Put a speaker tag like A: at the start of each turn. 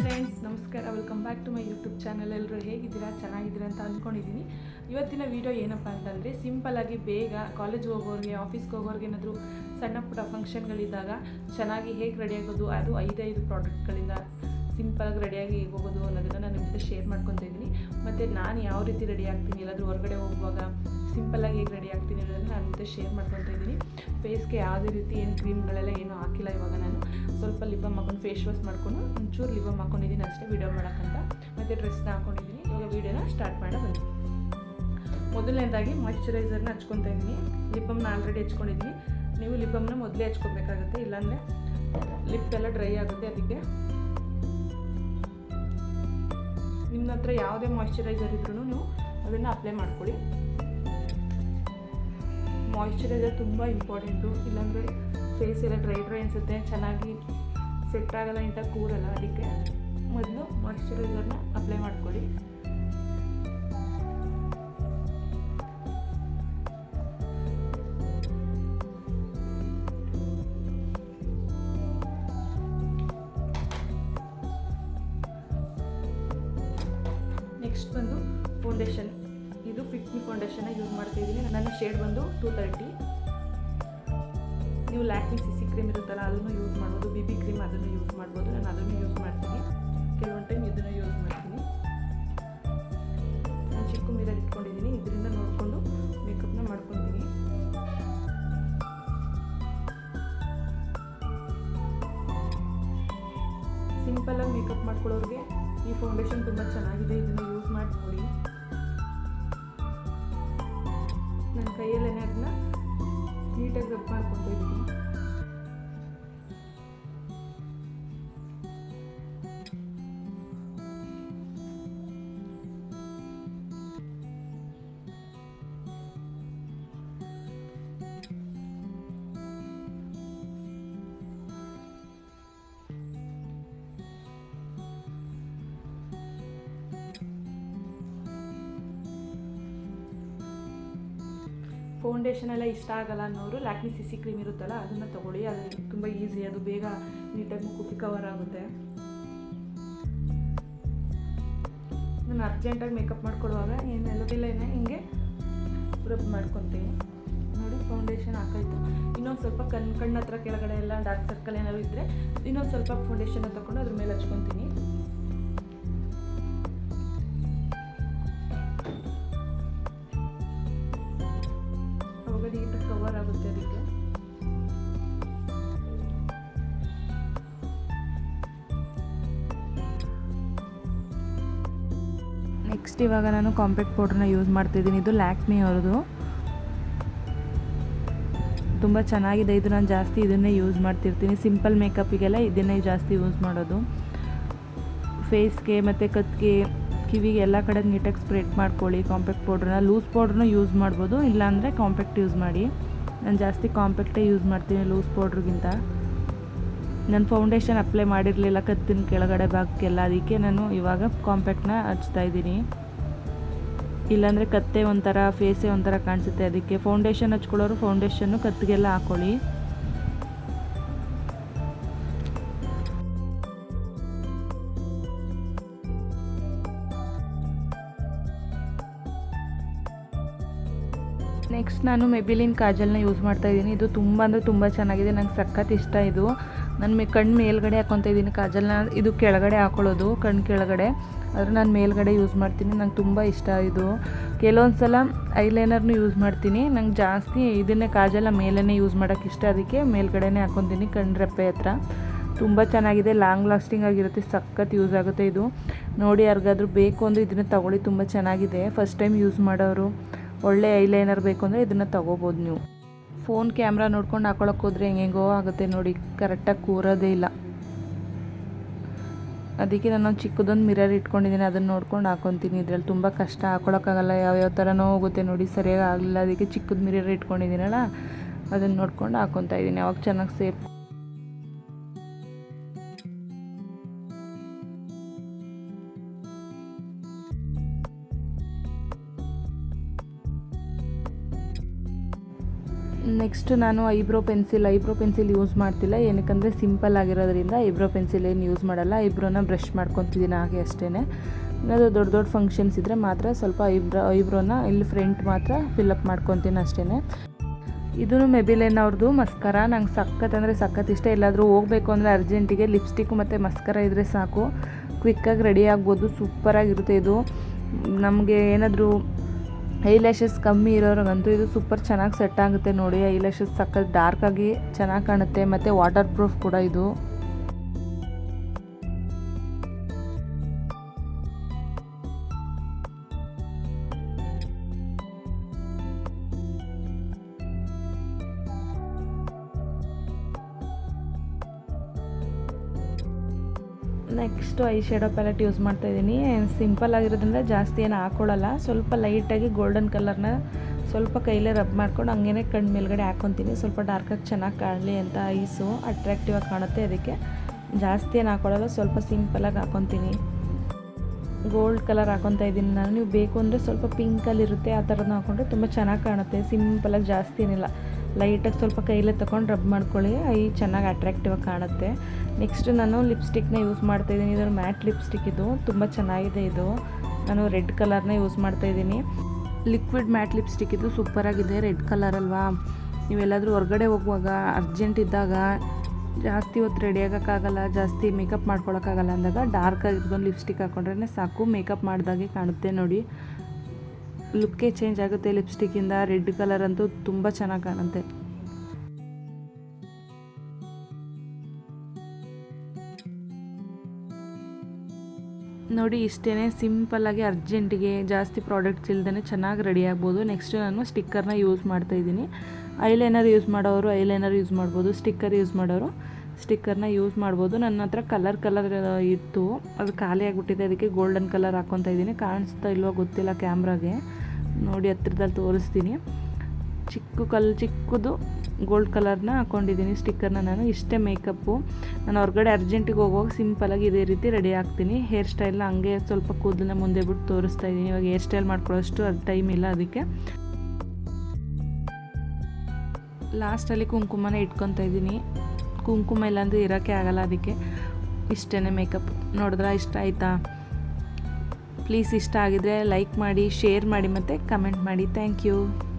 A: Friends ನಮಸ್ಕಾರ. Welcome back to my YouTube channel ಎಲ್ಲರೂ ಹೇಗಿದ್ದೀರಾ? ಚೆನ್ನಾಗಿದ್ದೀರಾ ಅಂತ ಅಂದ್ಕೊಂಡಿದ್ದೀನಿ. ಇವತ್ತಿನ ವಿಡಿಯೋ ಏನಪ್ಪ ಅಂತಂದರೆ ಸಿಂಪಲಾಗಿ ಬೇಗ ಕಾಲೇಜ್ ಹೋಗೋರಿಗೆ ಆಫೀಸ್ಗೆ ಹೋಗೋರಿಗೆ ಏನಾದರೂ ಸಣ್ಣ ಪುಟ್ಟ ಫಂಕ್ಷನ್ಗಳಿದ್ದಾಗ ಚೆನ್ನಾಗಿ ಹೇಗೆ ರೆಡಿ ಆಗೋದು? ಅದು ಐದೈದು ಪ್ರಾಡಕ್ಟ್ಗಳಿಂದ ಸಿಂಪಲಾಗಿ ರೆಡಿಯಾಗಿ ಹೇಗೆ ಹೋಗೋದು ಅನ್ನೋದನ್ನು ನಾನು ನಿಮ್ಮ ಜೊತೆ ಶೇರ್ ಮಾಡ್ಕೊತಾ ಇದ್ದೀನಿ. ಮತ್ತು ನಾನು ಯಾವ ರೀತಿ ರೆಡಿ ಆಗ್ತೀನಿ? ಎಲ್ಲಾದರೂ ಹೊರಗಡೆ ಹೋಗುವಾಗ ಸಿಂಪಲಾಗಿ ಹೇಗೆ ರೆಡಿ ಆಗ್ತೀನಿ ಅನ್ನೋದನ್ನು ನಾನು ಜೊತೆ ಶೇರ್ ಮಾಡ್ಕೊತಾ ಇದ್ದೀನಿ. ಫೇಸ್ಗೆ ಯಾವುದೇ ರೀತಿ ಏನು ಕ್ರೀಮ್ಗಳೆಲ್ಲ ಏನೂ ಹಾಕಿಲ್ಲ ಇವಾಗ ನಾನು. ಸ್ವಲ್ಪ ಲಿಬಮ್ ಹಾಕೊಂಡು ಫೇಸ್ ವಾಶ್ ಮಾಡ್ಕೊಂಡು ಒಂಚೂರು ಲಿಬಮ್ ಹಾಕೊಂಡಿದ್ದೀನಿ ಅಷ್ಟೇ ವೀಡಿಯೋ ಮಾಡೋಕ್ಕಂತ. ಮತ್ತು ಡ್ರೆಸ್ನ ಹಾಕೊಂಡಿದ್ದೀನಿ. ಇವಾಗ ವೀಡಿಯೋನ ಸ್ಟಾರ್ಟ್ ಮಾಡೋ ಬನ್ನಿ. ಮೊದಲನೇದಾಗಿ ಮಾಯಿಶ್ಚರೈಸರ್ನ ಹಚ್ಕೊತಾ ಇದ್ದೀನಿ. ಲಿಪಮ್ನ ಆಲ್ರೆಡಿ ಹಚ್ಕೊಂಡಿದ್ದೀನಿ. ನೀವು ಲಿಪಮ್ನ ಮೊದಲೇ ಹಚ್ಕೊಬೇಕಾಗುತ್ತೆ, ಇಲ್ಲಾಂದರೆ ಲಿಪ್ ಎಲ್ಲ ಡ್ರೈ ಆಗುತ್ತೆ ಅದಕ್ಕೆ. ನಿಮ್ಮ ಹತ್ರ ಯಾವುದೇ ಮಾಯಿಶ್ಚರೈಸರ್ ಇದ್ರೂ ನೀವು ಅದನ್ನು ಅಪ್ಲೈ ಮಾಡ್ಕೊಳ್ಳಿ. ಮಾಯ್ಶ್ಚರೈಸರ್ ತುಂಬ ಇಂಪಾರ್ಟೆಂಟು ಇಲ್ಲಾಂದರೆ ಫೇಸ್ ಎಲ್ಲ ಡ್ರೈ ಡ್ರೈ ಅನಿಸುತ್ತೆ. ಚೆನ್ನಾಗಿ ಸೆಟ್ ಆಗಲ್ಲ ಅಂತ ಕೂರಲ್ಲ. ಅದಕ್ಕೆ ಮೊದಲು ಮಾಯಿಶ್ಚರೈಸರ್ನ ಅಪ್ಲೈ ಮಾಡ್ಕೊಳ್ಳಿ. ನೆಕ್ಸ್ಟ್ ಬಂದು ಫೌಂಡೇಶನ್ ಫಿಟ್ಮಿ ಫೌಂಡೇಶನ್ನ ಯೂಸ್ ಮಾಡ್ತಾ ಇದ್ದೀನಿ. ನನ್ನ ಶೇಡ್ ಬಂದು ಟೂ ತರ್ಟಿ ನೀವು ಲ್ಯಾಕ್ಮಿ ಸಿ ಸಿ ಕ್ರೀಮ್ ಇರುತ್ತಲ್ಲ, ಅದನ್ನು ಯೂಸ್ ಮಾಡ್ಬೋದು. ಬಿ ಬಿ ಕ್ರೀಮ್ ಅದನ್ನು ಯೂಸ್ ಮಾಡ್ಬೋದು. ನಾನು ಅದನ್ನು ಯೂಸ್ ಮಾಡ್ತೀನಿ. ಕೆಲವೊಂದು ಟೈಮ್ ಇದನ್ನು ಯೂಸ್ ಮಾಡ್ತೀನಿ. ನಾನು ಚಿಕ್ಕ ಮಿರರ್ ಇಟ್ಕೊಂಡಿದ್ದೀನಿ. ಇದರಿಂದ ನೋಡಿಕೊಂಡು ಮೇಕಪ್ನ ಮಾಡ್ಕೊತೀನಿ. ಸಿಂಪಲಾಗಿ ಮೇಕಪ್ ಮಾಡ್ಕೊಳ್ಳೋರಿಗೆ ಈ ಫೌಂಡೇಶನ್ ತುಂಬ ಚೆನ್ನಾಗಿದೆ. ಇದನ್ನು ಯೂಸ್ ಮಾಡಿ ನೋಡಿ. ನನ್ನ ಕೈಯಲ್ಲೇನೆ ಅದನ್ನ ನೀಟಾಗಿ ರಬ್ ಮಾಡ್ಕೊತಾ ಇದ್ದೀನಿ ಫೌಂಡೇಶನ್ ಎಲ್ಲ ಇಷ್ಟ ಆಗಲ್ಲ ಅನ್ನೋರು ಲ್ಯಾಕ್ಮಿ ಸಿ ಸಿ ಕ್ರೀಮ್ ಇರುತ್ತಲ್ಲ, ಅದನ್ನು ತೊಗೊಳ್ಳಿ. ಅದು ತುಂಬ ಈಸಿ, ಅದು ಬೇಗ ನೀಟಾಗಿ ಮುಖಕ್ಕೆ ಕವರ್ ಆಗುತ್ತೆ. ನಾನು ಅರ್ಜೆಂಟಾಗಿ ಮೇಕಪ್ ಮಾಡ್ಕೊಳ್ಳುವಾಗ ಏನು ಎಲ್ಲದಿಲ್ಲೇನೆ ಹಿಂಗೆ ರಬ್ ಮಾಡ್ಕೊತೀನಿ. ನೋಡಿ ಫೌಂಡೇಶನ್ ಹಾಕಾಯ್ತು. ಇನ್ನೊಂದು ಸ್ವಲ್ಪ ಕಣ್, ಕಣ್ಣ ಹತ್ರ ಕೆಳಗಡೆ ಎಲ್ಲ ಡಾರ್ಕ್ ಸರ್ಕಲ್ ಏನಾದ್ರು ಇದ್ದರೆ ಇನ್ನೊಂದು ಸ್ವಲ್ಪ ಫೌಂಡೇಶನ್ ತಗೊಂಡು ಅದ್ರ ಮೇಲೆ ಹಚ್ಕೊತೀನಿ. ಕವರ್ ಆಗುತ್ತೆ ಅದಕ್ಕೆ.
B: ನೆಕ್ಸ್ಟ್ ಇವಾಗ ನಾನು ಕಾಂಪ್ಯಾಕ್ಟ್ ಪೌಡ್ರನ್ನ ಯೂಸ್ ಮಾಡ್ತಿದ್ದೀನಿ. ಇದು ಲ್ಯಾಕ್ಮಿ ಅವ್ರದ್ದು. ತುಂಬ ಚೆನ್ನಾಗಿದೆ. ಇದು ನಾನು ಜಾಸ್ತಿ ಇದನ್ನೇ ಯೂಸ್ ಮಾಡ್ತಿರ್ತೀನಿ. ಸಿಂಪಲ್ ಮೇಕಪ್ಪಿಗೆಲ್ಲ ಇದನ್ನೇ ಜಾಸ್ತಿ ಯೂಸ್ ಮಾಡೋದು. ಫೇಸ್ಗೆ ಮತ್ತು ಕತ್ತಿಗೆ ಕಿವಿಗೆ ಎಲ್ಲ ಕಡೆ ನೀಟಾಗಿ ಸ್ಪ್ರೆಡ್ ಮಾಡ್ಕೊಳ್ಳಿ. ಕಾಂಪ್ಯಾಕ್ಟ್ ಪೌಡ್ರನ್ನ ಲೂಸ್ ಪೌಡ್ರನ್ನ ಯೂಸ್ ಮಾಡ್ಬೋದು. ಇಲ್ಲಾಂದರೆ ಕಾಂಪ್ಯಾಕ್ಟ್ ಯೂಸ್ ಮಾಡಿ. ನಾನು ಜಾಸ್ತಿ ಕಾಂಪ್ಯಾಕ್ಟೇ ಯೂಸ್ ಮಾಡ್ತೀನಿ ಲೂಸ್ ಪೌಡ್ರಿಗಿಂತ. ನಾನು ಫೌಂಡೇಶನ್ ಅಪ್ಲೈ ಮಾಡಿರಲಿಲ್ಲ ಕತ್ತಿನ ಕೆಳಗಡೆ ಭಾಗಕ್ಕೆಲ್ಲ ಅದಕ್ಕೆ ನಾನು ಇವಾಗ ಕಾಂಪ್ಯಾಕ್ಟ್ನ ಹಚ್ತಾ ಇದ್ದೀನಿ. ಇಲ್ಲಾಂದರೆ ಕತ್ತೆ ಒಂಥರ ಫೇಸೇ ಒಂಥರ ಕಾಣಿಸುತ್ತೆ, ಅದಕ್ಕೆ ಫೌಂಡೇಶನ್ ಹಚ್ಕೊಳ್ಳೋರು ಫೌಂಡೇಶನ್ನು ಕತ್ತಿಗೆಲ್ಲ ಹಾಕೊಳ್ಳಿ. ನೆಕ್ಸ್ಟ್ ನಾನು ಮೆಬಿಲಿನ್ ಕಾಜಲ್ನ ಯೂಸ್ ಮಾಡ್ತಾ ಇದ್ದೀನಿ. ಇದು ತುಂಬ ಅಂದರೆ ತುಂಬ ಚೆನ್ನಾಗಿದೆ. ನಂಗೆ ಸಖತ್ ಇಷ್ಟ ಇದು. ನನ್ನ ಕಣ್ಣು ಮೇಲ್ಗಡೆ ಹಾಕ್ಕೊತಾ ಇದ್ದೀನಿ ಕಾಜಲ್ನ. ಇದು ಕೆಳಗಡೆ ಹಾಕೊಳ್ಳೋದು ಕಣ್ಣು ಕೆಳಗಡೆ. ಆದರೆ ನಾನು ಮೇಲ್ಗಡೆ ಯೂಸ್ ಮಾಡ್ತೀನಿ. ನಂಗೆ ತುಂಬ ಇಷ್ಟ ಇದು. ಕೆಲವೊಂದು ಸಲ ಐಲೈನರ್ನು ಯೂಸ್ ಮಾಡ್ತೀನಿ. ನಂಗೆ ಜಾಸ್ತಿ ಇದನ್ನೇ ಕಾಜಲ್ನ ಮೇಲೇ ಯೂಸ್ ಮಾಡೋಕ್ಕೆ ಇಷ್ಟ. ಅದಕ್ಕೆ ಮೇಲ್ಗಡೆನೇ ಹಾಕೊತೀನಿ ಕಣ್ಣು ರೆಪ್ಪೆ ಹತ್ರ. ತುಂಬ ಚೆನ್ನಾಗಿದೆ. ಲಾಂಗ್ ಲಾಸ್ಟಿಂಗ್ ಆಗಿರುತ್ತೆ. ಸಖತ್ ಯೂಸ್ ಆಗುತ್ತೆ ಇದು. ನೋಡಿ ಯಾರಿಗಾದ್ರೂ ಬೇಕು ಅಂದರೆ ಇದನ್ನು ತಗೊಳ್ಳಿ. ತುಂಬ ಚೆನ್ನಾಗಿದೆ. ಫಸ್ಟ್ ಟೈಮ್ ಯೂಸ್ ಮಾಡೋರು. ಒಳ್ಳೆ ಐಲೈನರ್ ಬೇಕು ಅಂದರೆ ಇದನ್ನು ತೊಗೋಬೋದು ನೀವು. ಫೋನ್ ಕ್ಯಾಮ್ರಾ ನೋಡ್ಕೊಂಡು ಹಾಕೊಳಕ್ಕೆ ಹೋದರೆ ಹೆಂಗೆಂಗೋ ಆಗುತ್ತೆ ನೋಡಿ ಕರೆಕ್ಟಾಗಿ ಕೂರೋದೇ ಇಲ್ಲ. ಅದಕ್ಕೆ ನಾನು ಚಿಕ್ಕದೊಂದು ಮಿರರ್ ಇಟ್ಕೊಂಡಿದ್ದೀನಿ ಅದನ್ನು ನೋಡ್ಕೊಂಡು ಹಾಕೊತೀನಿ. ಇದರಲ್ಲಿ ತುಂಬ ಕಷ್ಟ, ಹಾಕೊಳಕ್ಕಾಗಲ್ಲ, ಯಾವ್ಯಾವ ಥರನೋ ಹೋಗುತ್ತೆ ನೋಡಿ, ಸರಿಯಾಗಿ ಆಗಲಿಲ್ಲ. ಅದಕ್ಕೆ ಚಿಕ್ಕದ ಮಿರರ್ ಇಟ್ಕೊಂಡಿದ್ದೀನಲ್ಲ ಅದನ್ನು ನೋಡ್ಕೊಂಡು ಹಾಕೊತಾ ಇದ್ದೀನಿ ಅವಾಗ ಚೆನ್ನಾಗಿ ಸೇಫ್ ನೆಕ್ಸ್ಟ್ ನಾನು eyebrow pencil eyebrow pencil use ಮಾಡ್ತಿಲ್ಲ. ಏನಕ್ಕಂದರೆ ಸಿಂಪಲ್ ಆಗಿರೋದ್ರಿಂದ ಐಬ್ರೋ ಪೆನ್ಸಿಲ್ ಏನು ಯೂಸ್ ಮಾಡಲ್ಲ. ಐಬ್ರೋನ ಬ್ರಷ್ ಮಾಡ್ಕೊತಿದ್ದೀನಿ ಹಾಗೆ ಅಷ್ಟೇ ಅದು ದೊಡ್ಡ ದೊಡ್ಡ ಫಂಕ್ಷನ್ಸ್ ಇದ್ದರೆ ಮಾತ್ರ ಸ್ವಲ್ಪ ಐಬ್ರೋ, ಐಬ್ರೋನ ಇಲ್ಲಿ ಫ್ರಂಟ್ ಮಾತ್ರ ಫಿಲ್ಲಪ್ ಮಾಡ್ಕೊತೀನಿ ಅಷ್ಟೇ ಇದೂ ಮೆಬಿಲೇನ್ ಅವ್ರದ್ದು ಮಸ್ಕರ. ನಂಗೆ ಸಖತ್ ಅಂದರೆ ಸಖತ್ ಇಷ್ಟ. ಎಲ್ಲಾದರೂ ಹೋಗಬೇಕು ಅಂದರೆ ಅರ್ಜೆಂಟಿಗೆ ಲಿಪ್ಸ್ಟಿಕ್ಕು ಮತ್ತು ಮಸ್ಕರ ಇದ್ದರೆ ಸಾಕು. ಕ್ವಿಕ್ಕಾಗಿ ರೆಡಿ ಆಗ್ಬೋದು. ಸೂಪರಾಗಿರುತ್ತೆ ಇದು. ನಮಗೆ ಏನಾದರೂ ಐ ಲ್ಯಾಶಸ್ ಕಮ್ಮಿ ಇರೋರಿಗಂತೂ ಇದು ಸೂಪರ್ ಚೆನ್ನಾಗಿ ಸೆಟ್ ಆಗುತ್ತೆ ನೋಡಿ. ಐ ಲ್ಯಾಶಸ್ ಸಖತ್ ಡಾರ್ಕಾಗಿ ಚೆನ್ನಾಗಿ ಕಾಣುತ್ತೆ. ಮತ್ತು ವಾಟರ್ ಪ್ರೂಫ್ ಕೂಡ ಇದು. Next eye shadow palette use ಮಾಡ್ತಾ ಇದ್ದೀನಿ. ಸಿಂಪಲ್ ಆಗಿರೋದ್ರಿಂದ ಜಾಸ್ತಿ ಏನು ಹಾಕೊಳ್ಳಲ್ಲ. ಸ್ವಲ್ಪ ಲೈಟಾಗಿ ಗೋಲ್ಡನ್ ಕಲರ್ನ ಸ್ವಲ್ಪ ಕೈಲೇ ರಬ್ ಮಾಡ್ಕೊಂಡು ಹಂಗೇನೆ ಕಣ್ಣು ಮೇಲ್ಗಡೆ ಹಾಕೊತೀನಿ. ಸ್ವಲ್ಪ ಡಾರ್ಕಾಗಿ ಚೆನ್ನಾಗಿ ಕಾಣಲಿ ಅಂತ ಐಸು. ಅಟ್ರಾಕ್ಟಿವ್ ಆಗಿ ಕಾಣುತ್ತೆ ಅದಕ್ಕೆ. ಜಾಸ್ತಿ ಏನು ಹಾಕೊಳ್ಳಲ್ಲ, ಸ್ವಲ್ಪ ಸಿಂಪಲಾಗಿ ಹಾಕೊತೀನಿ. ಗೋಲ್ಡ್ ಕಲರ್ ಹಾಕೊತಾ ಇದ್ದೀನಿ ನಾನು. ನೀವು ಬೇಕು ಅಂದರೆ ಸ್ವಲ್ಪ ಪಿಂಕಲ್ಲಿರುತ್ತೆ ಆ ಥರದ್ದು ಹಾಕೊಂಡ್ರೆ ತುಂಬ ಚೆನ್ನಾಗಿ ಕಾಣುತ್ತೆ. ಸಿಂಪಲಾಗಿ ಜಾಸ್ತಿ ಏನಿಲ್ಲ. ಲೈಟಾಗಿ ಸ್ವಲ್ಪ ಕೈಲೇ ತೊಗೊಂಡು ರಬ್ ಮಾಡ್ಕೊಳ್ಳಿ. ಐ ಚೆನ್ನಾಗಿ ಅಟ್ರಾಕ್ಟಿವ್ ಆಗಿ ಕಾಣುತ್ತೆ. ನೆಕ್ಸ್ಟ್ ನಾನು ಲಿಪ್ಸ್ಟಿಕ್ನ ಯೂಸ್ ಮಾಡ್ತಾ ಇದ್ದೀನಿ. ಇದರ ಮ್ಯಾಟ್ ಲಿಪ್ಸ್ಟಿಕ್ ಇದು. ತುಂಬ ಚೆನ್ನಾಗಿದೆ ಇದು. ನಾನು ರೆಡ್ ಕಲರ್ನ ಯೂಸ್ ಮಾಡ್ತಾ ಇದ್ದೀನಿ. ಲಿಕ್ವಿಡ್ ಮ್ಯಾಟ್ ಲಿಪ್ಸ್ಟಿಕ್ ಇದು ಸೂಪರಾಗಿದೆ ರೆಡ್ ಕಲರ್ ಅಲ್ವಾ? ನೀವೆಲ್ಲಾದರೂ ಹೊರಗಡೆ ಹೋಗುವಾಗ ಅರ್ಜೆಂಟ್ ಇದ್ದಾಗ ಜಾಸ್ತಿ ಹೊತ್ತು ರೆಡಿ ಆಗೋಕ್ಕಾಗಲ್ಲ, ಜಾಸ್ತಿ ಮೇಕಪ್ ಮಾಡ್ಕೊಳಕ್ಕಾಗಲ್ಲ ಅಂದಾಗ ಡಾರ್ಕ್ ಆಗಿರೋದೊಂದು ಲಿಪ್ಸ್ಟಿಕ್ ಹಾಕ್ಕೊಂಡ್ರೆ ಸಾಕು. ಮೇಕಪ್ ಮಾಡಿದಾಗೆ ಕಾಣುತ್ತೆ ನೋಡಿ. ಲುಕ್ಕೇ ಚೇಂಜ್ ಆಗುತ್ತೆ, ಲಿಪ್ಸ್ಟಿಕ್ಕಿಂದ ರೆಡ್ ಕಲರ್ ಅಂತೂ ತುಂಬ ಚೆನ್ನಾಗಿ ಕಾಣುತ್ತೆ. ನೋಡಿ ಇಷ್ಟೇ ಸಿಂಪಲ್ಲಾಗಿ ಅರ್ಜೆಂಟಿಗೆ ಜಾಸ್ತಿ ಪ್ರಾಡಕ್ಟ್ಸ್ ಇಲ್ದೇ ಚೆನ್ನಾಗಿ ರೆಡಿ ಆಗ್ಬೋದು. ನೆಕ್ಸ್ಟ್ ನಾನು ಸ್ಟಿಕ್ಕರ್ನ ಯೂಸ್ ಮಾಡ್ತಾ ಇದ್ದೀನಿ. ಐಲೈನರ್ ಯೂಸ್ ಮಾಡೋರು ಐಲೈನರ್ ಯೂಸ್ ಮಾಡ್ಬೋದು, ಸ್ಟಿಕ್ಕರ್ ಯೂಸ್ ಮಾಡೋರು. ಸ್ಟಿಕ್ಕರ್ನ ಯೂಸ್ ಮಾಡ್ಬೋದು. ನನ್ನ ಹತ್ರ ಕಲರ್ ಕಲರ್ ಇತ್ತು. ಅದು ಖಾಲಿ ಆಗಿಬಿಟ್ಟಿದೆ. ಅದಕ್ಕೆ ಗೋಲ್ಡನ್ ಕಲರ್ ಹಾಕ್ಕೊತಾ ಇದ್ದೀನಿ. ಕಾಣಿಸ್ತಾ ಇಲ್ವೋ ಗೊತ್ತಿಲ್ಲ ಕ್ಯಾಮ್ರಾಗೆ. ನೋಡಿ ಹತ್ತಿರದಲ್ಲಿ ತೋರಿಸ್ತೀನಿ. ಚಿಕ್ಕ ಕಲ್, ಚಿಕ್ಕದು ಗೋಲ್ಡ್ ಕಲರ್ನ ಹಾಕ್ಕೊಂಡಿದ್ದೀನಿ ಸ್ಟಿಕ್ಕರ್ನ ನಾನು. ಇಷ್ಟೇ ಮೇಕಪ್ಪು. ನಾನು ಹೊರಗಡೆ ಅರ್ಜೆಂಟಿಗೆ ಹೋಗುವಾಗ ಸಿಂಪಲಾಗಿ ಇದೇ ರೀತಿ ರೆಡಿ ಆಗ್ತೀನಿ ಹೇರ್ ಸ್ಟೈಲ್ನ ಹಂಗೆ ಸ್ವಲ್ಪ ಕೂದಲನ್ನ ಮುಂದೆ ಬಿಟ್ಟು ತೋರಿಸ್ತಾ ಇದ್ದೀನಿ. ಇವಾಗ ಹೇರ್ ಸ್ಟೈಲ್ ಮಾಡ್ಕೊಳ್ಳೋಷ್ಟು ಅದು ಟೈಮ್ ಇಲ್ಲ ಅದಕ್ಕೆ. ಲಾಸ್ಟಲ್ಲಿ ಕುಂಕುಮನ ಇಟ್ಕೊತಾ ಇದ್ದೀನಿ. ಕುಂಕುಮ ಇಲ್ಲಾಂದರೆ ಇರೋಕ್ಕೆ ಆಗಲ್ಲ ಅದಕ್ಕೆ. ಇಷ್ಟೇ ಮೇಕಪ್ ನೋಡಿದ್ರೆ ಇಷ್ಟ ಆಯಿತಾ? ಪ್ಲೀಸ್ ಇಷ್ಟ ಆಗಿದ್ರೆ ಲೈಕ್ ಮಾಡಿ ಶೇರ್ ಮಾಡಿ ಮತ್ತು ಕಮೆಂಟ್ ಮಾಡಿ. Thank you